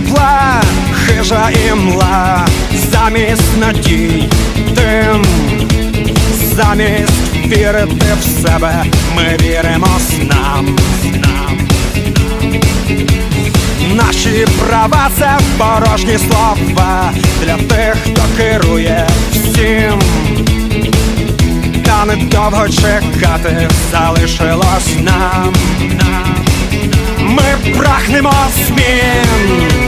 ворожа імла, замість надій, тим, замість вірити в себе, ми віримо снам. снам. Наші права це порожні слова для тих, хто керує всім. Та недовго чекати залишилось нам. нам. Ми прагнемо змін,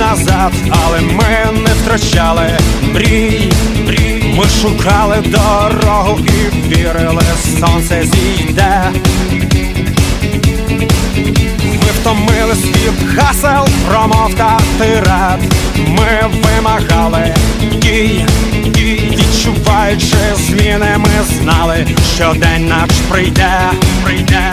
Назад, але ми не втрачали мрій. мрій. Ми шукали дорогу і вірили, сонце зійде. Ми втомились від гасел, промов та тират. Ми вимагали дій, дій, відчуваючи зміни, ми знали, що день наш прийде, прийде.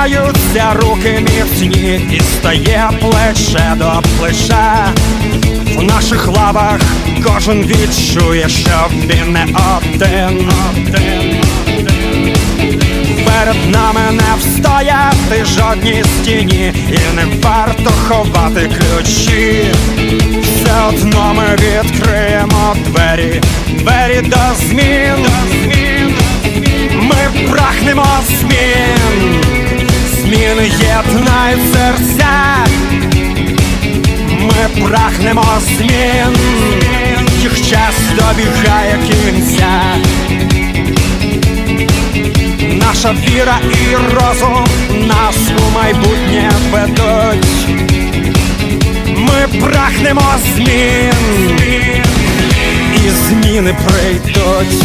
Здіймаються руки міцні, і стає плече до плеча. В наших лавах кожен відчує, що він не один. один. Перед нами не встояти жодній стіні, і не варто ховати ключі. Все одно ми відкриємо двері, двері до змін. Ми прагнемо змін, єднають серця. Ми прагнемо змін, їх час добігає кінця. Наша віра і розум нас у майбутнє ведуть. Ми прагнемо змін, і зміни прийдуть.